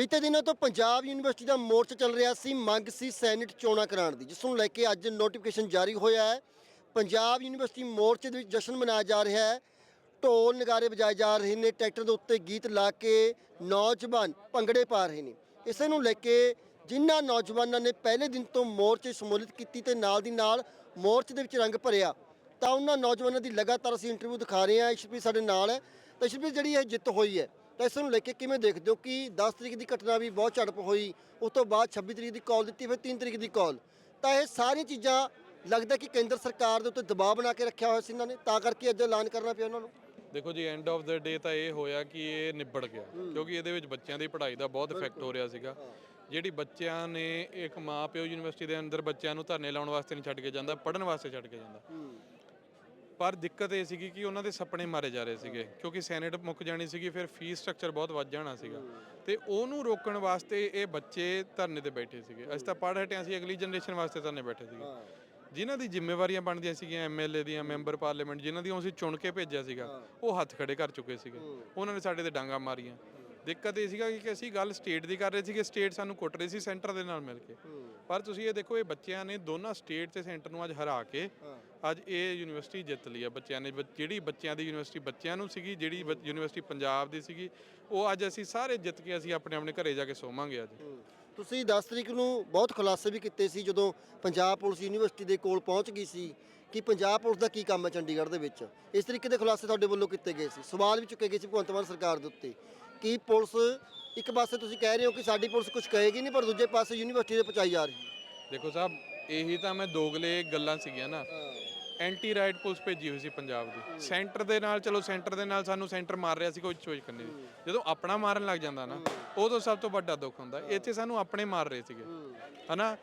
ਬੀਤੇ ਦਿਨਾਂ ਤੋਂ ਪੰਜਾਬ ਯੂਨੀਵਰਸਿਟੀ ਦਾ ਮੋਰਚਾ ਚੱਲ ਰਿਹਾ ਸੀ, ਮੰਗ ਸੀ ਸੈਨੇਟ ਚੋਣਾਂ ਕਰਾਉਣ ਦੀ, ਜਿਸ ਨੂੰ ਲੈ ਕੇ ਅੱਜ ਨੋਟੀਫਿਕੇਸ਼ਨ ਜਾਰੀ ਹੋਇਆ ਹੈ। ਪੰਜਾਬ ਯੂਨੀਵਰਸਿਟੀ ਮੋਰਚੇ ਦੇ ਵਿੱਚ ਜਸ਼ਨ ਮਨਾਇਆ ਜਾ ਰਿਹਾ ਹੈ। ਢੋਲ ਨਗਾਰੇ ਵਜਾਏ ਜਾ ਰਹੇ ਨੇ, ਟਰੈਕਟਰ ਦੇ ਉੱਤੇ ਗੀਤ ਲਾ ਕੇ ਨੌਜਵਾਨ ਭੰਗੜੇ ਪਾ ਰਹੇ ਨੇ। ਇਸੇ ਨੂੰ ਲੈ ਕੇ ਜਿਨ੍ਹਾਂ ਨੌਜਵਾਨਾਂ ਨੇ ਪਹਿਲੇ ਦਿਨ ਤੋਂ ਮੋਰਚੇ ਸ਼ਮੂਲੀਅਤ ਕੀਤੀ ਤੇ ਨਾਲ ਦੀ ਨਾਲ ਮੋਰਚੇ ਦੇ ਵਿੱਚ ਰੰਗ ਭਰਿਆ, ਤਾਂ ਉਹਨਾਂ ਨੌਜਵਾਨਾਂ ਦੀ ਲਗਾਤਾਰ ਅਸੀਂ ਇੰਟਰਵਿਊ ਦਿਖਾ ਰਹੇ ਹਾਂ। ਇਸ਼ਪ੍ਰੀਤ ਸਾਡੇ ਨਾਲ ਹੈ। ਤਾਂ ਇਸ਼ਪ੍ਰੀਤ, ਜਿਹੜੀ ਇਹ ਜਿੱਤ ਹੋਈ ਹੈ ਤਾਂ ਇਸ ਨੂੰ ਲੈ ਕੇ ਕਿਵੇਂ ਦੇਖਦੇ ਹੋ ਕਿ 10 ਤਰੀਕ ਦੀ ਘਟਨਾ ਵੀ ਬਹੁਤ ਝੜਪ ਹੋਈ ਉਸ ਤੋਂ ਬਾਅਦ 26 ਤਰੀਕ ਦੀ ਕਾਲ ਦਿੱਤੀ ਫਿਰ 3 ਤਰੀਕ ਦੀ ਕਾਲ ਤਾਂ ਇਹ ਸਾਰੀਆਂ ਚੀਜ਼ਾਂ ਲੱਗਦਾ ਕਿ ਕੇਂਦਰ ਸਰਕਾਰ ਦੇ ਉੱਤੇ ਦਬਾਅ ਬਣਾ ਕੇ ਰੱਖਿਆ ਹੋਇਆ ਸੀ ਇਹਨਾਂ ਨੇ ਤਾਂ ਕਰਕੇ ਅੱਜ ਐਲਾਨ ਕਰਨਾ ਪਿਆ ਉਹਨਾਂ ਨੂੰ। ਦੇਖੋ ਜੀ ਐਂਡ ਆਫ ਦਾ ਡੇ ਤਾਂ ਇਹ ਹੋਇਆ ਕਿ ਇਹ ਨਿਬੜ ਗਿਆ ਕਿਉਂਕਿ ਇਹਦੇ ਵਿੱਚ ਬੱਚਿਆਂ ਦੀ ਪੜ੍ਹਾਈ ਦਾ ਬਹੁਤ ਇਫੈਕਟ ਹੋ ਰਿਹਾ ਸੀਗਾ। ਜਿਹੜੀ ਬੱਚਿਆਂ ਨੇ ਇੱਕ ਮਾਂ ਪਿਓ ਯੂਨੀਵਰਸਿਟੀ ਦੇ ਅੰਦਰ ਬੱਚਿਆਂ ਨੂੰ ਧਰਨੇ ਲਾਉਣ ਵਾਸਤੇ ਨਹੀਂ ਛੱਡ ਕੇ ਜਾਂਦਾ ਪੜ੍ਹਨ ਵਾਸਤੇ ਛੱਡ ਕੇ ਜਾਂਦਾ। ਪਰ ਦਿੱਕਤ ਇਹ ਸੀਗੀ ਕਿ ਉਹਨਾਂ ਦੇ ਸੁਪਨੇ ਮਾਰੇ ਜਾ ਰਹੇ ਸੀਗੇ ਕਿਉਂਕਿ ਸੈਨੇਟ ਮੁੱਕ ਜਾਣੀ ਸੀਗੀ ਫਿਰ ਫੀਸ ਸਟਰਕਚਰ ਬਹੁਤ ਵੱਧ ਜਾਣਾ ਸੀਗਾ। ਤੇ ਉਹਨੂੰ ਰੋਕਣ ਵਾਸਤੇ ਇਹ ਬੱਚੇ ਧਰਨੇ ਤੇ ਬੈਠੇ ਸੀਗੇ। ਅਸੀਂ ਤਾਂ ਪੜ੍ਹ ਹਟਿਆ ਸੀ ਅਗਲੀ ਜਨਰੇਸ਼ਨ ਵਾਸਤੇ ਧਰਨੇ ਬੈਠੇ ਸੀਗੇ। ਜਿਨ੍ਹਾਂ ਦੀ ਜ਼ਿੰਮੇਵਾਰੀਆਂ ਬਣਦੀਆਂ ਸੀਗੀਆਂ ਐਮਐਲਏ ਦੀਆਂ ਮੈਂਬਰ ਪਾਰਲੀਮੈਂਟ ਜਿਨ੍ਹਾਂ ਦੀ ਅਸੀਂ ਚੁਣ ਕੇ ਭੇਜਿਆ ਸੀਗਾ ਉਹ ਹੱਥ ਖੜੇ ਕਰ ਚੁੱਕੇ ਸੀਗੇ। ਉਹਨਾਂ ਨੇ ਸਾਡੇ ਤੇ ਡਾਂਗਾ ਮਾਰੀਆਂ। ਦਿੱਕਤ ਇਹ ਸੀਗਾ ਕਿ ਅਸੀਂ ਗੱਲ ਸਟੇਟ ਦੀ ਕਰ ਰਹੇ ਸੀਗੇ ਸਟੇਟ ਸਾਨੂੰ ਕੁੱਟ ਰਹੀ ਸੀ ਸੈਂਟਰ ਦੇ ਨਾਲ ਮਿਲ ਕੇ। ਪਰ ਤੁਸੀਂ ਇਹ ਦੇਖੋ ਇਹ ਬੱਚਿਆਂ ਨੇ ਦੋਨਾਂ ਸਟੇਟ ਤੇ ਸੈਂਟਰ ਨੂੰ ਅੱਜ ਹਰਾ ਕੇ ਅੱਜ ਇਹ ਯੂਨੀਵਰਸਿਟੀ ਜਿੱਤ ਲਈ ਆ ਬੱਚਿਆਂ ਨੇ ਜਿਹੜੀ ਬੱਚਿਆਂ ਦੀ ਯੂਨੀਵਰਸਿਟੀ ਬੱਚਿਆਂ ਨੂੰ ਸੀਗੀ ਜਿਹੜੀ ਬ- ਯੂਨੀਵਰਸਿਟੀ ਪੰਜਾਬ ਦੀ ਸੀਗੀ ਉਹ ਅੱਜ ਅਸੀਂ ਸਾਰੇ ਜਿੱਤ ਕੇ ਅਸੀਂ ਆਪਣੇ ਆਪਣੇ ਘਰੇ ਜਾ ਕੇ ਸੋਵਾਂਗੇ ਅੱਜ। ਤੁਸੀਂ 10 ਤਰੀਕ ਨੂੰ ਬਹੁਤ ਖੁਲਾਸੇ ਵੀ ਕੀਤੇ ਸੀ ਜਦੋਂ ਪੰਜਾਬ ਪੁਲਿਸ ਯੂਨੀਵਰਸਿਟੀ ਦੇ ਕੋਲ ਪਹੁੰਚ ਗਈ ਸੀ ਕਿ ਪੰਜਾਬ ਪੁਲਿਸ ਦਾ ਕੀ ਕੰਮ ਹੈ ਚੰਡੀਗੜ੍ਹ ਦੇ ਵਿੱਚ? ਇਸ ਤਰੀਕੇ ਦੇ ਖੁਲਾਸੇ ਤੁਹਾਡੇ ਵੱਲੋਂ ਕੀਤੇ ਗਏ ਸੀ। ਸਵਾਲ ਵੀ ਚੁੱਕੇ ਗਏ ਸੀ ਭਗਵੰਤ ਮਾਨ ਸਰਕਾਰ ਦੇ ਉੱਤੇ ਕਿ ਪੁਲਿਸ ਇੱਕ ਪਾਸੇ ਤੁਸੀਂ ਕਹਿ ਰਹੇ ਹੋ ਕਿ ਸਾਡੀ ਪੁਲਿਸ ਕੁਝ ਕਹੇਗੀ ਨਹੀਂ ਪਰ ਦੂਜੇ ਪਾਸੇ ਯੂਨੀਵਰਸਿਟੀ ਦੇ ਪਹੁੰਚਾਈ ਜਾ ਰਹੀ ਦੇਖੋ ਸਾਹਿਬ ਇਹੀ ਤਾਂ ਮੈਂ ਦੋਗਲੇ ਗੱਲਾਂ ਸੀਗੀਆਂ ਨਾ। ਐਂਟੀ ਰਾਈਟ ਪੁਲਿਸ ਭੇਜੀ ਹੋਈ ਸੀ ਪੰਜਾਬ ਦੀ। ਸੈਂਟਰ ਦੇ ਨਾਲ, ਚਲੋ ਸੈਂਟਰ ਦੇ ਨਾਲ ਸਾਨੂੰ ਸੈਂਟਰ ਮਾਰ ਰਿਹਾ ਸੀ, ਕੋਈ ਚੋਇਸ ਕਰਨੀ ਦੀ ਜਦੋਂ ਆਪਣਾ ਮਾਰਨ ਲੱਗ ਜਾਂਦਾ ਨਾ, ਉਦੋਂ ਸਭ ਤੋਂ ਵੱਡਾ ਦੁੱਖ ਹੁੰਦਾ। ਇੱਥੇ ਸਾਨੂੰ ਆਪਣੇ ਮਾਰ ਰਹੇ ਸੀਗੇ। ਹਨਾ?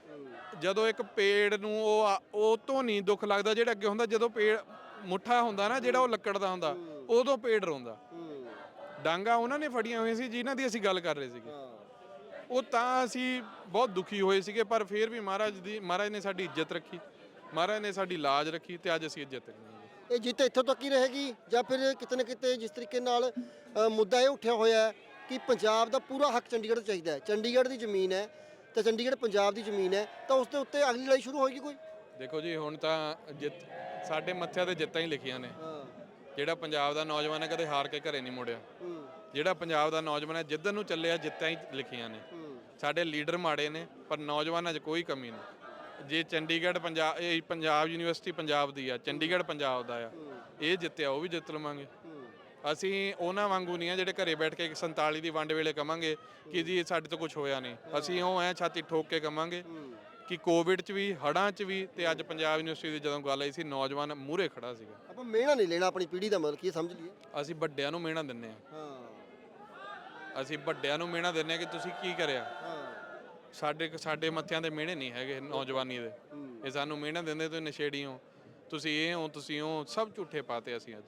ਜਦੋਂ ਇੱਕ ਪੇੜ ਨੂੰ ਉਹ ਉਹ ਤੋਂ ਨਹੀਂ ਦੁੱਖ ਲੱਗਦਾ ਜਿਹੜਾ ਅੱਗੇ ਹੁੰਦਾ, ਜਦੋਂ ਪੇੜ ਮੁੱਠਾ ਹੁੰਦਾ ਨਾ, ਜਿਹੜਾ ਉਹ ਲੱਕੜ ਦਾ ਹੁੰਦਾ, ਉਦੋਂ ਪੇੜ ਰੋਂਦਾ। ਡਾਂਗਾ ਉਹਨਾਂ ਨੇ ਫੜੀਆਂ ਹੋਈਆਂ ਸੀ, ਜਿਨ੍ਹਾਂ ਦੀ ਅਸੀਂ ਗੱਲ ਕਰ ਰਹੇ ਸੀਗੇ। ਉਹ ਤਾਂ ਅਸੀਂ ਬਹੁਤ ਦੁਖੀ ਹੋਏ ਸੀਗੇ, ਪਰ ਫਿਰ ਵੀ ਮਹਾਰਾਜ ਦੀ, ਮਹਾਰਾਜ ਨੇ ਸਾਡੀ ਇੱਜ਼ਤ ਰੱਖੀ। ਮਹਾਰਾਜ ਨੇ ਸਾਡੀ ਲਾਜ ਰੱਖੀ ਤੇ ਅੱਜ ਅਸੀਂ ਇੱਜ਼ਤ ਰੱਖੀ ਇਹ ਜਿੱਤ ਇੱਥੋਂ ਤੱਕ ਹੀ ਰਹੇਗੀ ਜਾਂ ਫਿਰ ਕਿਤੇ ਨਾ ਕਿਤੇ ਜਿਸ ਤਰੀਕੇ ਨਾਲ ਅ, ਮੁੱਦਾ ਇਹ ਉੱਠਿਆ ਹੋਇਆ ਹੈ ਕਿ ਪੰਜਾਬ ਦਾ ਪੂਰਾ ਹੱਕ ਚੰਡੀਗੜ੍ਹ 'ਚ ਚਾਹੀਦਾ ਹੈ। ਚੰਡੀਗੜ੍ਹ ਦੀ ਜ਼ਮੀਨ ਹੈ ਤੇ ਚੰਡੀਗੜ੍ਹ ਪੰਜਾਬ ਦੀ ਜ਼ਮੀਨ ਹੈ ਤਾਂ ਉਸ ਦੇ ਉੱਤੇ ਅਗਲੀ ਲੜਾਈ ਸ਼ੁਰੂ ਹੋਏਗੀ ਕੋਈ? ਦੇਖੋ ਜੀ ਹੁਣ ਤਾਂ ਜਿੱਤ ਸਾਡੇ ਮੱਥਿਆਂ ਤੇ ਜਿੱਤਾਂ ਹੀ ਲਿਖੀਆਂ ਨੇ। ਹਾਂ। ਜਿਹੜਾ ਪੰਜਾਬ ਦਾ ਨੌਜਵਾਨ ਹੈ ਕਦੇ ਹਾਰ ਕੇ ਘਰੇ ਨਹੀਂ ਮੁੜਿਆ। ਹੂੰ। ਜਿਹੜਾ ਪੰਜਾਬ ਦਾ ਨੌਜਵਾਨ ਹੈ ਜਿੱਦਨ ਨੂੰ ਚੱਲਿਆ ਜਿੱਤਾਂ ਹੀ ਲਿਖੀਆਂ ਨੇ। ਹੂੰ। ਸਾਡੇ ਲੀਡਰ ਮਾੜੇ ਨੇ ਪਰ ਨੌਜਵਾਨਾਂ 'ਚ ਕੋਈ ਕਮੀ ਨਹੀਂ। ਜੇ ਚੰਡੀਗੜ੍ਹ ਪੰਜਾਬ ਇਹ ਪੰਜਾਬ ਯੂਨੀਵਰਸਿਟੀ ਪੰਜਾਬ ਦੀ ਆ ਚੰਡੀਗੜ੍ਹ ਪੰਜਾਬ ਦਾ ਆ ਇਹ ਜਿੱਤਿਆ ਉਹ ਵੀ ਜਿੱਤ ਲਵਾਂਗੇ। ਅਸੀਂ ਉਹਨਾਂ ਵਾਂਗੂ ਨਹੀਂ ਆ ਜਿਹੜੇ ਘਰੇ ਬੈਠ ਕੇ 47 ਦੀ ਵੰਡ ਵੇਲੇ ਕਵਾਂਗੇ ਕਿ ਜੀ ਸਾਡੇ ਤੋਂ ਕੁਝ ਹੋਇਆ ਨਹੀਂ। ਅਸੀਂ ਉਹ ਐ ਛਾਤੀ ਠੋਕ ਕੇ ਕਵਾਂਗੇ ਕਿ ਕੋਵਿਡ 'ਚ ਵੀ ਹੜਾਂ 'ਚ ਵੀ ਤੇ ਅੱਜ ਪੰਜਾਬ ਯੂਨੀਵਰਸਿਟੀ ਦੀ ਜਦੋਂ ਗੱਲ ਆਈ ਸੀ ਨੌਜਵਾਨ ਮੂਹਰੇ ਖੜਾ ਸੀਗਾ। ਆਪਾਂ ਮਿਹਣਾ ਨਹੀਂ ਲੈਣਾ ਆਪਣੀ ਪੀੜ੍ਹੀ ਦਾ ਮਤਲਬ ਕੀ ਸਮਝ ਲਈਏ। ਅਸੀਂ ਵੱਡਿਆਂ ਨੂੰ ਮਿਹਣਾ ਦਿੰਨੇ ਆ। ਹਾਂ। ਅਸੀਂ ਵੱਡਿਆਂ ਨੂੰ ਮਿਹਣਾ ਦਿੰਨੇ ਆ ਕਿ ਤੁਸੀਂ ਕੀ ਕਰਿਆ? ਹਾਂ। ਸਾਡੇ ਸਾਡੇ ਮੱਥਿਆਂ ਤੇ ਮਿਹਣੇ ਨਹੀਂ ਹੈਗੇ ਨੌਜਵਾਨੀ ਦੇ। ਇਹ ਸਾਨੂੰ ਮਿਹਣੇ ਦਿੰਦੇ ਤੁਸੀਂ ਨਸ਼ੇੜੀ ਹੋ। ਤੁਸੀਂ ਇਹ ਹੋ ਤੁਸੀਂ ਉਹ ਸਭ ਝੂਠੇ ਪਾਤੇ ਅਸੀਂ ਅੱਜ।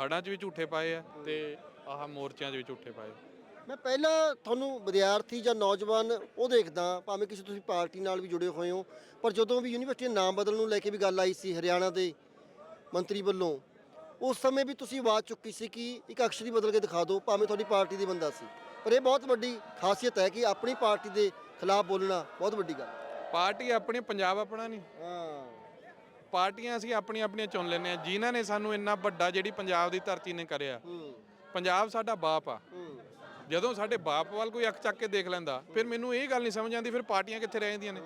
ਹੜਾਂ 'ਚ ਵੀ ਝੂਠੇ ਪਾਏ ਆ ਤੇ ਆਹ ਮੋਰਚਿਆਂ 'ਚ ਵੀ ਝੂਠੇ ਪਾਏ। ਮੈਂ ਪਹਿਲਾਂ ਤੁਹਾਨੂੰ ਵਿਦਿਆਰਥੀ ਜਾਂ ਨੌਜਵਾਨ ਉਹ ਦੇਖਦਾ ਭਾਵੇਂ ਕਿਸੇ ਤੁਸੀਂ ਪਾਰਟੀ ਨਾਲ ਵੀ ਜੁੜੇ ਹੋਏ ਹੋ ਪਰ ਜਦੋਂ ਵੀ ਯੂਨੀਵਰਸਿਟੀ ਦੇ ਨਾਮ ਬਦਲਣ ਨੂੰ ਲੈ ਕੇ ਵੀ ਗੱਲ ਆਈ ਸੀ ਹਰਿਆਣਾ ਦੇ ਮੰਤਰੀ ਵੱਲੋਂ ਉਸ ਸਮੇਂ ਵੀ ਤੁਸੀਂ ਆਵਾਜ਼ ਚੁੱਕੀ ਸੀ ਕਿ ਇੱਕ ਅਕਸ਼ਰ ਹੀ ਬਦਲ ਕੇ ਦਿਖਾ ਦਿਓ ਭਾਵੇਂ ਤੁਹਾਡੀ ਪਾਰਟੀ ਦੀ ਬੰਦਾ ਸੀ। ਪਰ ਇਹ ਬਹੁਤ ਵੱਡੀ ਖਾਸੀਅਤ ਹੈ ਕਿ ਆਪਣੀ ਪਾਰਟੀ ਦੇ ਖਿਲਾਫ ਬੋਲਣਾ ਬਹੁਤ ਵੱਡੀ ਗੱਲ ਪਾਰਟੀ ਆਪਣੀ ਪੰਜਾਬ ਆਪਣਾ ਨਹੀਂ। ਹਾਂ। ਪਾਰਟੀਆਂ ਅਸੀਂ ਆਪਣੀਆਂ ਆਪਣੀਆਂ ਚੁਣ ਲੈਂਦੇ ਆ ਜਿਨ੍ਹਾਂ ਨੇ ਸਾਨੂੰ ਇੰਨਾ ਵੱਡਾ ਜਿਹੜੀ ਪੰਜਾਬ ਦੀ ਧਰਤੀ ਨੇ ਕਰਿਆ। ਹੂੰ। ਪੰਜਾਬ ਸਾਡਾ ਬਾਪ ਆ। ਹੂੰ। ਜਦੋਂ ਸਾਡੇ ਬਾਪ ਵੱਲ ਕੋਈ ਅੱਖ ਚੱਕ ਕੇ ਦੇਖ ਲੈਂਦਾ ਫਿਰ ਮੈਨੂੰ ਇਹ ਗੱਲ ਨਹੀਂ ਸਮਝ ਆਉਂਦੀ ਫਿਰ ਪਾਰਟੀਆਂ ਕਿੱਥੇ ਰਹਿ ਜਾਂਦੀਆਂ ਨੇ।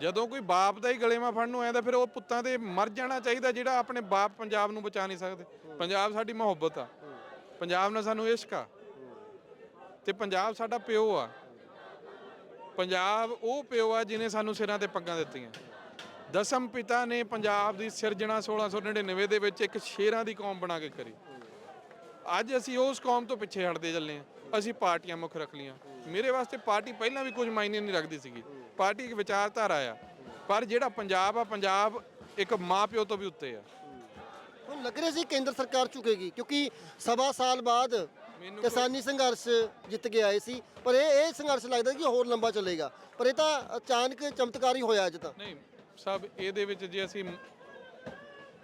ਜਦੋਂ ਕੋਈ ਬਾਪ ਦਾ ਹੀ ਗਲੇਮਾ ਫੜਨ ਨੂੰ ਆਇਆ ਫਿਰ ਉਹ ਪੁੱਤਾਂ ਤੇ ਮਰ ਜਾਣਾ ਚਾਹੀਦਾ ਜਿਹੜਾ ਆਪਣੇ ਬਾਪ ਪੰਜਾਬ ਨੂੰ ਬਚਾ ਨਹੀਂ ਸਕਦੇ। ਪੰਜਾਬ ਸਾਡੀ ਮੁਹੱਬਤ ਆ। ਪੰਜਾਬ ਨਾਲ ਸਾਨੂੰ ਇਸ਼ਕ ਆ। ਤੇ ਪੰਜਾਬ ਸਾਡਾ ਪਿਓ ਆ। ਪੰਜਾਬ ਉਹ ਪਿਓ ਆ ਜਿਨੇ ਸਾਨੂੰ ਸਿਰਾਂ ਤੇ ਪੱਗਾਂ ਦਿੱਤੀਆਂ। ਦਸਮ ਪਿਤਾ ਨੇ ਪੰਜਾਬ ਦੀ ਸਿਰਜਣਾ 1699 ਦੇ ਵਿੱਚ ਇੱਕ ਸ਼ੇਰਾਂ ਦੀ ਕੌਮ ਬਣਾ ਕੇ ਕਰੀ ਅੱਜ ਅਸੀਂ ਉਸ ਕੌਮ ਤੋਂ ਪਿੱਛੇ ਹਟਦੇ ਚੱਲੇ ਹਾਂ। ਅਸੀਂ ਪਾਰਟੀਆਂ ਮੁੱਖ ਰੱਖ ਲੀਆਂ ਮੇਰੇ ਵਾਸਤੇ ਪਾਰਟੀ ਪਹਿਲਾਂ ਵੀ ਕੁਝ ਮਾਇਨੇ ਨਹੀਂ ਰੱਖਦੀ ਸੀਗੀ। ਪਾਰਟੀ ਇੱਕ ਵਿਚਾਰਧਾਰਾ ਆ। ਪਰ ਜਿਹੜਾ ਪੰਜਾਬ ਆ, ਪੰਜਾਬ ਇੱਕ ਮਾਪਿਓ ਤੋਂ ਵੀ ਉੱਤੇ ਆ। ਹੁਣ ਲੱਗ ਰਿਹਾ ਸੀ ਕੇਂਦਰ ਸਰਕਾਰ ਝੁਕੇਗੀ, ਕਿਉਂਕਿ ਸਵਾ ਸਾਲ ਬਾਅਦ ਕਿਸਾਨੀ ਸੰਘਰਸ਼ ਜਿੱਤ ਕੇ ਆਏ ਸੀ ਪਰ ਇਹ ਇਹ ਸੰਘਰਸ਼ ਲੱਗਦਾ ਕਿ ਹੋਰ ਲੰਬਾ ਚੱਲੇਗਾ। ਪਰ ਇਹ ਤਾਂ ਅਚਾਨਕ ਚਮਤਕਾਰ ਹੋਇਆ ਅੱਜ ਤਾਂ। ਨਹੀਂ ਸਭ ਇਹਦੇ ਵਿੱਚ ਜੇ ਅਸੀਂ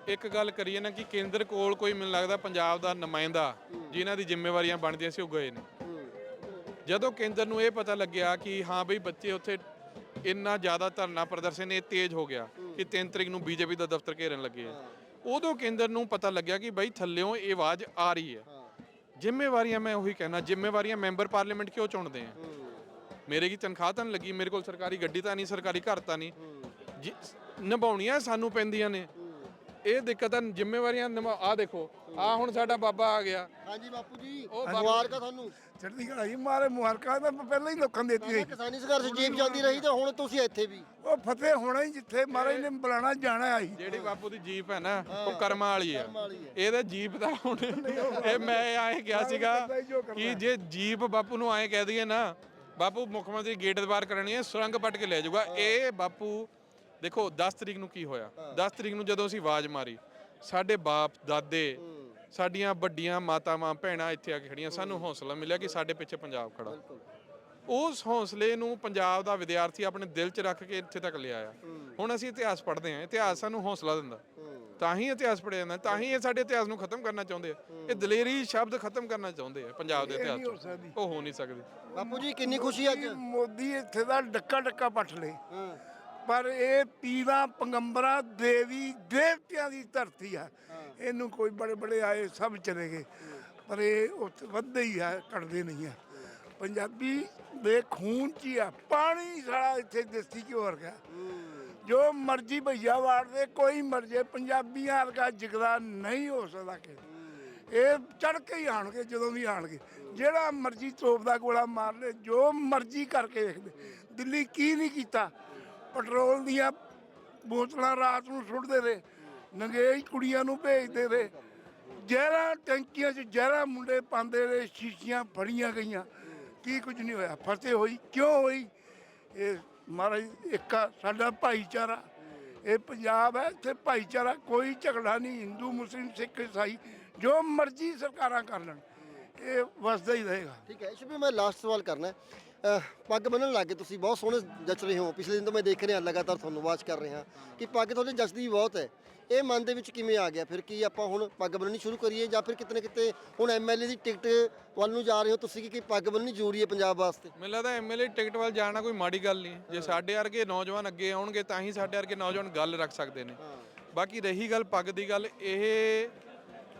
ਇੱਕ ਗੱਲ ਕਰੀਏ ਨਾ ਕਿ ਕੇਂਦਰ ਕੋਲ ਕੋਈ ਮੈਨੂੰ ਲੱਗਦਾ ਪੰਜਾਬ ਦਾ ਨੁਮਾਇੰਦਾ ਜਿਨ੍ਹਾਂ ਦੀ ਜ਼ਿੰਮੇਵਾਰੀਆਂ ਬਣਦੀਆਂ ਸੀ ਉਹ ਗਏ ਨੇ। ਜਦੋਂ ਕੇਂਦਰ ਨੂੰ ਇਹ ਪਤਾ ਲੱਗਿਆ ਕਿ ਹਾਂ ਬਈ ਬੱਚੇ ਉੱਥੇ ਇੰਨਾ ਜ਼ਿਆਦਾ ਧਰਨਾ ਪ੍ਰਦਰਸ਼ਨ ਇਹ ਤੇਜ਼ ਹੋ ਗਿਆ ਕਿ 3 ਤਰੀਕ ਨੂੰ ਬੀਜੇਪੀ ਦਾ ਦਫ਼ਤਰ ਘੇਰਨ ਲੱਗੇ ਆ। ਉਦੋਂ ਕੇਂਦਰ ਨੂੰ ਪਤਾ ਲੱਗਿਆ ਕਿ ਬਈ ਥੱਲਿਓਂ ਇਹ ਆਵਾਜ਼ ਆ ਰਹੀ ਹੈ। ਜ਼ਿੰਮੇਵਾਰੀਆਂ ਮੈਂ ਉਹੀ ਕਹਿਣਾ ਜ਼ਿੰਮੇਵਾਰੀਆਂ ਮੈਂਬਰ ਪਾਰਲੀਮੈਂਟ ਕਿਉਂ ਚੁਣਦੇ ਆ? ਮੇਰੇ ਕੀ ਤਨਖਾਹ ਤਾਂ ਲੱਗੀ ਮੇਰੇ ਕੋਲ ਸਰਕਾਰੀ ਗੱਡੀ ਤਾਂ ਨਹੀਂ ਸਰਕਾਰੀ ਘਰ ਤਾਂ ਨਹੀਂ ਨਿਭਾਉਣੀਆਂ ਸਾਨੂੰ ਪੈਂਦੀਆਂ ਨੇ। ਇਹ ਦਿੱਕਤ ਜ਼ਿੰਮੇਵਾਰੀਆਂ ਆ ਦੇਖੋ ਆ ਹੁਣ ਸਾਡਾ ਬਾਬਾ ਆ ਗਿਆ। ਹਾਂਜੀ ਬਾਪੂ ਜੀ ਮੁਬਾਰਕਾਂ ਤੁਹਾਨੂੰ। ਚੜ੍ਹਦੀ ਕਲਾ ਜੀ ਮਾਰੇ ਮੁਬਾਰਕਾਂ ਤਾਂ ਪਹਿਲਾਂ ਹੀ ਲੋਕਾਂ ਦੇ ਦਿੱਤੀ ਕਿਸਾਨੀ ਸੰਘਰਸ਼ ਜੀਪ ਜਾਂਦੀ ਰਹੀ ਤੇ ਹੁਣ ਤੁਸੀਂ ਇੱਥੇ ਵੀ। ਉਹ ਫਤਿਹ ਹੋਣਾ ਹੀ ਜਿੱਥੇ ਮਹਾਰਾਜ ਨੇ ਬੁਲਾਣਾ ਜਾਣਾ ਆਈ। ਜਿਹੜੀ ਬਾਪੂ ਦੀ ਜੀਪ ਹੈ ਨਾ ਉਹ ਕਰਮਾਂ ਵਾਲੀ ਹੈ। ਇਹਦਾ ਜੀਪ ਦਾ ਹੁਣ ਇਹ ਮੈਂ ਆਏ ਗਿਆ ਸੀਗਾ ਕਿ ਜੇ ਜੀਪ ਬਾਪੂ ਨੂੰ ਆਏ ਕਹਿ ਦਈਏ ਨਾ ਬਾਪੂ ਮੁੱਖ ਮੰਤਰੀ ਗੇਟ ਦੇ ਬਾਹਰ ਕਰਨੀ ਹੈ ਸੁਰੰਗ ਪੱਟ ਕੇ ਲੈ ਜਾਊਗਾ। ਇਹ ਬਾਪੂ ਦੇਖੋ 10 ਤਰੀਕ ਨੂੰ ਕੀ ਹੋਇਆ? 10 ਤਰੀਕ ਨੂੰ ਜਦੋਂ ਅਸੀਂ ਆਵਾਜ਼ ਮਾਰੀ ਸਾਡੇ ਬਾਪ ਦਾਦੇ ਸਾਡੀਆਂ ਵੱਡੀਆਂ ਮਾਤਾਵਾਂ ਭੈਣਾਂ ਇੱਥੇ ਆ ਕੇ ਖੜੀਆਂ। ਸਾਨੂੰ ਹੌਸਲਾ ਮਿਲਿਆ ਕਿ ਸਾਡੇ ਪਿੱਛੇ ਪੰਜਾਬ ਖੜਾ। ਉਸ ਹੌਸਲੇ ਨੂੰ ਪੰਜਾਬ ਦਾ ਵਿਦਿਆਰਥੀ ਆਪਣੇ ਦਿਲ 'ਚ ਰੱਖ ਕੇ ਇੱਥੇ ਤੱਕ ਲਿਆਇਆ। ਹੁਣ ਅਸੀਂ ਇਤਿਹਾਸ ਪੜ੍ਹਦੇ ਹਾਂ ਇਤਿਹਾਸ ਸਾਨੂੰ ਹੌਸਲਾ ਦਿੰਦਾ। ਤਾਂ ਹੀ ਇਤਿਹਾਸ ਪੜ੍ਹਿਆ ਜਾਂਦਾ ਤਾਂ ਹੀ ਇਹ ਸਾਡੇ ਇਤਿਹਾਸ ਨੂੰ ਖਤਮ ਕਰਨਾ ਚਾਹੁੰਦੇ ਆ। ਇਹ ਦਲੇਰੀ ਸ਼ਬਦ ਖਤਮ ਕਰਨਾ ਚਾਹੁੰਦੇ ਆ ਪੰਜਾਬ ਦੇ ਇਤਿਹਾਸ। ਉਹ ਹੋ ਨਹੀਂ ਸਕਦੀ। ਬਾਪੂ ਜੀ ਕਿੰਨੀ ਖੁਸ਼ੀ ਅੱਜ? ਮੋਦੀ ਇੱਥੇ ਦਾ ਡੱਕਾ ਡੱਕਾ ਪੱਟ ਲੇ। ਹਾਂ। ਪਰ ਇਹ ਪੀਰਾਂ ਪੰਗੰਬਰਾਂ, ਦੇਵੀ ਦੇਵਤਿਆਂ ਦੀ ਧਰਤੀ ਆ। ਇਹਨੂੰ ਕੋਈ ਬੜੇ ਬੜੇ ਆਏ, ਸਭ ਚਲੇ ਗਏ। ਪਰ ਇਹ ਉੱਥੇ ਵੱਧਦੇ ਹੀ ਆ ਕੱਢਦੇ ਨਹੀਂ ਆ। ਪੰਜਾਬੀ ਦੇ ਖੂਨ 'ਚ ਹੀ ਆ। ਪਾਣੀ ਸਾਲਾ ਇੱਥੇ ਦੇਸੀ ਘਿਓ ਵਰਗਾ। ਜੋ ਮਰਜ਼ੀ ਭਈਆ ਵਾੜਦੇ ਕੋਈ ਮਰਜੇ, ਪੰਜਾਬੀਆਂ ਵਰਗਾ ਜਿਗਰਾ ਨਹੀਂ ਹੋ ਸਕਦਾ ਕਿ ਇਹ ਚੜ ਕੇ ਹੀ ਆਣਗੇ ਜਦੋਂ ਵੀ ਆਣਗੇ ਜਿਹੜਾ ਮਰਜ਼ੀ ਤੋਪ ਦਾ ਗੋਲਾ ਮਾਰ ਲੈ, ਜੋ ਮਰਜ਼ੀ ਕਰਕੇ ਵੇਖਦੇ। ਦਿੱਲੀ ਕੀ ਨਹੀਂ ਕੀਤਾ? ਪੈਟਰੋਲ ਦੀਆਂ ਬੋਤਲਾਂ ਰਾਤ ਨੂੰ ਸੁੱਟਦੇ ਰਹੇ, ਨੰਗੇਜ ਕੁੜੀਆਂ ਨੂੰ ਭੇਜਦੇ ਰਹੇ। ਜ਼ਹਿਰਾਂ ਟੈਂਕੀਆਂ 'ਚ ਜ਼ਹਿਰਾਂ ਮੁੰਡੇ ਪਾਉਂਦੇ ਰਹੇ, ਸ਼ੀਸ਼ੀਆਂ ਫੜੀਆਂ ਗਈਆਂ। ਕੀ ਕੁਝ ਨਹੀਂ ਹੋਇਆ ਫਤਿਹ ਹੋਈ, ਕਿਉਂ ਹੋਈ? ਇਹ ਮਹਾਰਾਜ, ਇੱਕ ਸਾਡਾ ਭਾਈਚਾਰਾ। ਇਹ ਪੰਜਾਬ ਹੈ, ਇੱਥੇ ਭਾਈਚਾਰਾ, ਕੋਈ ਝਗੜਾ ਨਹੀਂ, ਹਿੰਦੂ, ਮੁਸਲਿਮ, ਸਿੱਖ ਇਸਾਈ ਜੋ ਮਰਜ਼ੀ ਸਰਕਾਰਾਂ ਕਰ ਲੈਣ, ਇਹ ਵਸਦਾ ਹੀ ਰਹੇਗਾ। ਠੀਕ ਹੈ ਸ਼ੁਭੀ ਮੈਂ ਲਾਸਟ ਸਵਾਲ ਕਰਨਾ ਪੱਗ ਬੰਨਣ ਲੱਗੇ ਤੁਸੀਂ ਬਹੁਤ ਸੋਹਣੇ ਜੱਚ ਰਹੇ ਹੋ। ਪਿਛਲੇ ਦਿਨ ਤੋਂ ਮੈਂ ਦੇਖ ਰਿਹਾ ਲਗਾਤਾਰ ਤੁਹਾਨੂੰ ਵਾਚ ਕਰ ਰਿਹਾ। ਕਿ ਪੱਗ ਤੁਹਾਡੇ ਜੱਚਦੀ ਬਹੁਤ ਹੈ। ਇਹ ਮਨ ਦੇ ਵਿੱਚ ਕਿਵੇਂ ਆ ਗਿਆ? ਫਿਰ ਕੀ ਆਪਾਂ ਹੁਣ ਪੱਗ ਬੰਨਣੀ ਸ਼ੁਰੂ ਕਰੀਏ ਜਾਂ ਫਿਰ ਕਿਤੇ ਨਾ ਕਿਤੇ ਹੁਣ ਐਮਐਲਏ ਦੀ ਟਿਕਟ ਵੱਲ ਨੂੰ ਜਾ ਰਹੇ ਹੋ ਤੁਸੀਂ ਕਿ ਕਿ ਪੱਗ ਬੰਨਣੀ ਜ਼ਰੂਰੀ ਹੈ ਪੰਜਾਬ ਵਾਸਤੇ? ਮੈਨੂੰ ਲੱਗਦਾ ਐਮਐਲਏ ਟਿਕਟ ਵੱਲ ਜਾਣਾ ਕੋਈ ਮਾੜੀ ਗੱਲ ਨਹੀਂ। ਜੇ ਸਾਡੇ ਵਰਗੇ ਨੌਜਵਾਨ ਅੱਗੇ ਆਉਣਗੇ ਤਾਂ ਹੀ ਸਾਡੇ ਵਰਗੇ ਨੌਜਵਾਨ ਗੱਲ ਰੱਖ ਸਕਦੇ ਨੇ। ਬਾਕੀ ਰਹੀ ਗੱਲ ਪੱਗ ਦੀ ਗੱਲ ਇਹ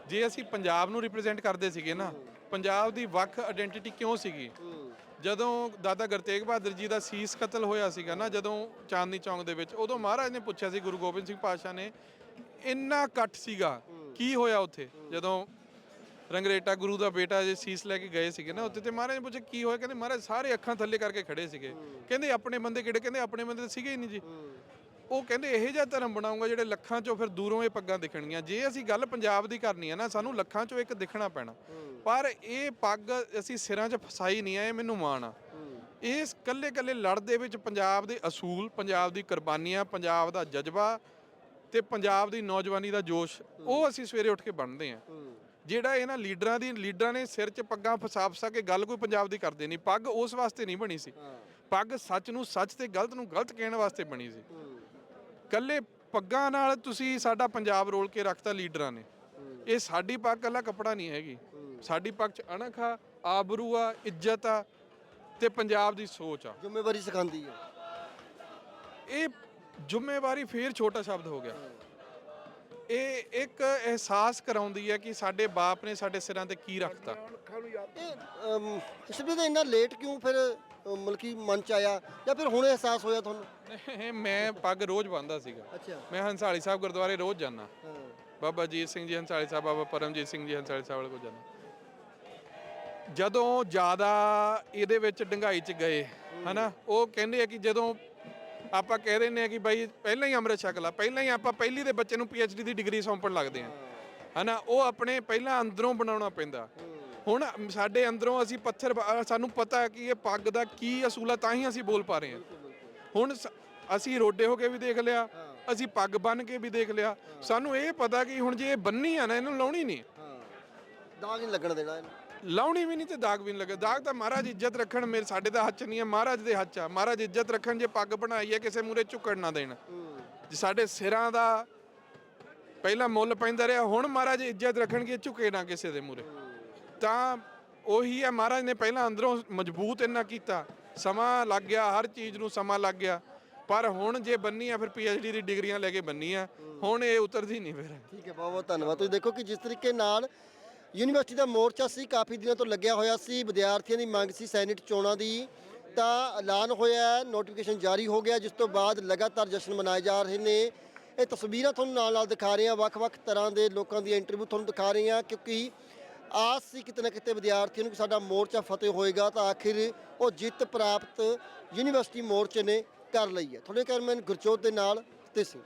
ਜੇ ਅਸੀਂ ਪੰਜਾਬ ਨੂੰ ਰਿਪਰੈਜ਼ੈਂਟ ਕਰਦੇ ਸੀਗੇ ਨਾ ਪੰਜਾਬ ਦੀ ਵੱਖ ਆਇਡੈਂਟੀਟੀ ਕਿਉਂ ਸੀਗੀ? ਜਦੋਂ ਦਾਦਾ ਗੁਰਤੇਗ ਬਹਾਦਰ ਜੀ ਦਾ ਸੀਸ ਕਤਲ ਹੋਇਆ ਸੀਗਾ ਨਾ, ਜਦੋਂ ਚਾਂਦਨੀ ਚੌਂਕ ਦੇ ਵਿੱਚ, ਉਦੋਂ ਮਹਾਰਾਜ ਨੇ ਪੁੱਛਿਆ ਸੀ, ਗੁਰੂ ਗੋਬਿੰਦ ਸਿੰਘ ਪਾਤਸ਼ਾਹ ਨੇ, ਇੰਨਾ ਇਕੱਠ ਸੀਗਾ, ਕੀ ਹੋਇਆ ਉੱਥੇ? ਜਦੋਂ ਰੰਗਰੇਟਾ ਗੁਰੂ ਦਾ ਬੇਟਾ ਜੇ ਸੀਸ ਲੈ ਕੇ ਗਏ ਸੀਗੇ ਨਾ, ਉੱਥੇ ਤੇ ਮਹਾਰਾਜ ਨੇ ਪੁੱਛਿਆ, ਕੀ ਹੋਇਆ? ਕਹਿੰਦੇ ਮਹਾਰਾਜ ਸਾਰੇ ਅੱਖਾਂ ਥੱਲੇ ਕਰਕੇ ਖੜੇ ਸੀਗੇ। ਕਹਿੰਦੇ ਆਪਣੇ ਬੰਦੇ ਕਿਹੜੇ? ਕਹਿੰਦੇ ਆਪਣੇ ਬੰਦੇ ਤਾਂ ਸੀਗੇ ਹੀ ਨਹੀਂ ਜੀ। ਉਹ ਕਹਿੰਦੇ ਇਹੋ ਜਿਹਾ ਧਰਮ ਬਣਾਉਂਗਾ ਜਿਹੜੇ ਲੱਖਾਂ ਚੋਂ ਫਿਰ ਦੂਰੋਂ ਇਹ ਪੱਗਾਂ ਦਿਖਣਗੀਆਂ। ਜੇ ਅਸੀਂ ਗੱਲ ਪੰਜਾਬ ਦੀ ਕਰਨੀ ਹੈ ਨਾ ਸਾਨੂੰ ਲੱਖਾਂ ਚੋਂ ਇੱਕ ਦਿਖਣਾ ਪੈਣਾ। ਪਰ ਇਹ ਪੱਗ ਅਸੀਂ ਸਿਰਾਂ 'ਚ ਫਸਾਈ ਨਹੀਂ ਆ ਇਹ ਮੈਨੂੰ ਮਾਣ ਆ। ਇਸ ਕੱਲੇ ਕੱਲੇ ਲੜ ਦੇ ਵਿੱਚ ਪੰਜਾਬ ਦੇ ਅਸੂਲ ਪੰਜਾਬ ਦੀ ਕੁਰਬਾਨੀਆਂ ਪੰਜਾਬ ਦਾ ਜਜ਼ਬਾ ਤੇ ਪੰਜਾਬ ਦੀ ਨੌਜਵਾਨੀ ਦਾ ਜੋਸ਼ ਉਹ ਅਸੀਂ ਸਵੇਰੇ ਉੱਠ ਕੇ ਬਣਦੇ ਆ। ਜਿਹੜਾ ਇਹਨਾਂ ਲੀਡਰਾਂ ਦੀ ਲੀਡਰਾਂ ਨੇ ਸਿਰ 'ਚ ਪੱਗਾਂ ਫਸਾ ਫਸਾ ਕੇ ਗੱਲ ਕੋਈ ਪੰਜਾਬ ਦੀ ਕਰਦੇ ਨਹੀਂ ਪੱਗ ਉਸ ਵਾਸਤੇ ਨਹੀਂ ਬਣੀ ਸੀ। ਪੱਗ ਸੱਚ ਨੂੰ ਸੱਚ ਤੇ ਗਲਤ ਨੂੰ ਗਲਤ ਕਹਿਣ ਵਾਸਤੇ ਬਣੀ ਸੀ। ਕੱਲੇ ਪੱਗਾਂ ਨਾਲ ਤੁਸੀਂ ਸਾਡਾ ਪੰਜਾਬ ਰੋਲ ਕੇ ਰੱਖਤਾ ਲੀਡਰਾਂ ਨੇ। ਇਹ ਸਾਡੀ ਪੱਗ ਕੱਲਾ ਕੱਪੜਾ ਨਹੀਂ ਹੈਗੀ। ਸਾਡੀ ਪੱਗ 'ਚ ਅਣਖ ਆ ਆਬਰੂ ਆ ਇੱਜ਼ਤ ਆ ਤੇ ਪੰਜਾਬ ਦੀ ਸੋਚ ਆ। ਜ਼ਿੰਮੇਵਾਰੀ ਸਿਖਾਉਂਦੀ ਹੈ ਇਹ ਜ਼ਿੰਮੇਵਾਰੀ ਫੇਰ ਛੋਟਾ ਸ਼ਬਦ ਹੋ ਗਿਆ। ਇਹ ਇੱਕ ਅਹਿਸਾਸ ਕਰਾਉਂਦੀ ਹੈ ਕਿ ਸਾਡੇ ਬਾਪ ਨੇ ਸਾਡੇ ਸਿਰਾਂ ਤੇ ਕੀ ਰੱਖਤਾ। ਸ਼ੁਭੀ ਦਾ ਇੰਨਾ ਲੇਟ ਕਿਉਂ ਫਿਰ ਮਲਕੀ ਮਨ ਚ ਆਇਆ? ਜਾਂ ਫਿਰ ਹੁਣ ਅਹਿਸਾਸ ਹੋਇਆ ਤੁਹਾਨੂੰ? ਮੈਂ ਪੱਗ ਰੋਜ਼ ਬੰਨਦਾ ਸੀਗਾ। ਮੈਂ ਹੰਸਾਲੀ ਸਾਹਿਬ ਗੁਰਦੁਆਰੇ ਰੋਜ਼ ਜਾਂਦਾ। ਬਾਬਾ ਜੀਤ ਸਿੰਘ ਜੀ ਹੰਸਾਲੀ ਸਾਹਿਬ ਬਾਬਾ ਪਰਮਜੀਤ ਸਿੰਘ ਜੀ ਹੰਸਾਲੀ ਸਾਹਿਬ ਵਾਲੇ ਕੋਲ ਜਾਂਦਾ। ਜਦੋਂ ਜ਼ਿਆਦਾ ਇਹਦੇ ਵਿੱਚ ਡੰਗਾਈ ਚ ਗਏ ਹਨਾ? ਉਹ ਕਹਿੰਦੇ ਆ ਕਿ ਜਦੋਂ ਆਪਾਂ ਕਹਿ ਦਿੰਦੇ ਆ ਕਿ ਬਾਈ ਪਹਿਲਾਂ ਹੀ ਅੰਮ੍ਰਿਤ ਛਕ ਲਾ, ਪਹਿਲਾਂ ਹੀ ਆਪਾਂ ਪਹਿਲੀ ਦੇ ਬੱਚੇ ਨੂੰ ਡੀ ਦੀ ਡਿਗਰੀ ਸੌਂਪਣ ਲੱਗਦੇ ਆ ਹਨਾ, ਉਹ ਆਪਣੇ ਪਹਿਲਾਂ ਅੰਦਰੋਂ ਬਣਾਉਣਾ ਪੈਂਦਾ। ਹੁਣ ਸਾਡੇ ਅੰਦਰੋਂ ਅਸੀਂ ਪੱਥਰ ਸਾਨੂੰ ਪਤਾ ਹੈ ਕਿ ਇਹ ਪੱਗ ਦਾ ਕੀ ਅਸੂਲ ਆ, ਤਾਂ ਹੀ ਅਸੀਂ ਬੋਲ ਪਾ ਰਹੇ ਹਾਂ। ਹੁਣ ਸ- ਅਸੀਂ ਰੋਡੇ ਹੋ ਕੇ ਵੀ ਦੇਖ ਲਿਆ, ਅਸੀਂ ਪੱਗ ਬੰਨ ਕੇ ਵੀ ਦੇਖ ਲਿਆ। ਸਾਨੂੰ ਇਹ ਪਤਾ ਕਿ ਹੁਣ ਜੇ ਇਹ ਬੰਨੀ ਆ ਨਾ, ਇਹਨੂੰ ਲਾਉਣੀ ਨਹੀਂ। ਦਾਗ ਨਹੀਂ ਲੱਗਣ ਦੇਣਾ ਇਹਨੂੰ। ਲਾਉਣੀ ਵੀ ਨਹੀਂ ਤੇ ਦਾਗ ਵੀ ਨਹੀਂ ਲੱਗੇ ਦਾਗ ਤਾਂ ਮਹਾਰਾਜ ਇੱਜ਼ਤ ਰੱਖਣ ਮੇਰੇ ਸਾਡੇ ਦਾ ਹੱਥ 'ਚ ਨਹੀਂ ਹੈ, ਮਹਾਰਾਜ ਦੇ ਹੱਥ 'ਚ ਆ। ਮਹਾਰਾਜ ਇੱਜ਼ਤ ਰੱਖਣ ਜੇ ਪੱਗ ਬਣਾਈ ਹੈ, ਕਿਸੇ ਮੂਰੇ ਝੁਕਣ ਨਾ ਦੇਣ। ਜੇ ਸਾਡੇ ਸਿਰਾਂ ਦਾ ਪਹਿਲਾਂ ਮੁੱਲ ਪੈਂਦਾ ਰਿਹਾ, ਹੁਣ ਮਹਾਰਾਜ ਇੱਜ਼ਤ ਰੱਖਣਗੇ, ਝੁਕੇ ਨਾ ਕਿਸੇ ਦੇ ਮੂਰੇ ਤਾਂ ਉਹੀ ਹੈ, ਮਹਾਰਾਜ ਨੇ ਪਹਿਲਾਂ ਅੰਦਰੋਂ ਮਜ਼ਬੂਤ ਇੰਨਾ ਕੀਤਾ। ਸਮਾਂ ਲੱਗ ਗਿਆ, ਹਰ ਚੀਜ਼ ਨੂੰ ਸਮਾਂ ਲੱਗ ਗਿਆ। ਪਰ ਹੁਣ ਜੇ ਬੰਨੀ ਆ, ਫਿਰ ਡੀ ਦੀ ਡਿਗਰੀਆਂ ਲੈ ਕੇ ਬੰਨੀ ਆ। ਹੁਣ ਇਹ ਉਤਰਦੀ ਨਹੀਂ ਫਿਰ। ਠੀਕ ਹੈ ਬਹੁਤ ਬਹੁਤ ਧੰਨਵਾਦ। ਤੁਸੀਂ ਦੇਖੋ ਕਿ ਜਿਸ ਤਰੀਕੇ ਨਾਲ ਯੂਨੀਵਰਸਿਟੀ ਦਾ ਮੋਰਚਾ ਸੀ, ਕਾਫੀ ਦਿਨਾਂ ਤੋਂ ਲੱਗਿਆ ਹੋਇਆ ਸੀ। ਵਿਦਿਆਰਥੀਆਂ ਦੀ ਮੰਗ ਸੀ ਸੈਨੇਟ ਚੋਣਾਂ ਦੀ। ਤਾਂ ਐਲਾਨ ਹੋਇਆ ਨੋਟੀਫਿਕੇਸ਼ਨ ਜਾਰੀ ਹੋ ਗਿਆ, ਜਿਸ ਤੋਂ ਬਾਅਦ ਲਗਾਤਾਰ ਜਸ਼ਨ ਮਨਾਏ ਜਾ ਰਹੇ ਨੇ। ਇਹ ਤਸਵੀਰਾਂ ਤੁਹਾਨੂੰ ਨਾਲ ਨਾਲ ਦਿਖਾ ਰਹੇ ਹਾਂ ਵੱਖ-ਵੱਖ ਤਰ੍ਹਾਂ ਦੇ ਲੋਕਾਂ ਦੀਆਂ ਇੰਟਰਵਿਊ ਤੁਹਾਨੂੰ ਦਿਖਾ ਰਹੇ ਹਾਂ ਕਿਉਂਕਿ ਆਸ ਸੀ ਕਿਤੇ ਨਾ ਕਿਤੇ ਵਿਦਿਆਰਥੀਆਂ ਨੂੰ ਕਿ ਸਾਡਾ ਮੋਰਚਾ ਫਤਿਹ ਹੋਏਗਾ, ਤਾਂ ਆਖਿਰ ਉਹ ਜਿੱਤ ਪ੍ਰਾਪਤ ਯੂਨੀਵਰਸਿਟੀ ਮੋਰਚੇ ਨੇ ਕਰ ਲਈ ਹੈ। ਤੁਹਾਡੇ ਕੈਮਰਾਮੈਨ ਗੁਰਜੋਤ ਦੇ ਨਾਲ ਤੇ ਸਿੰਘ।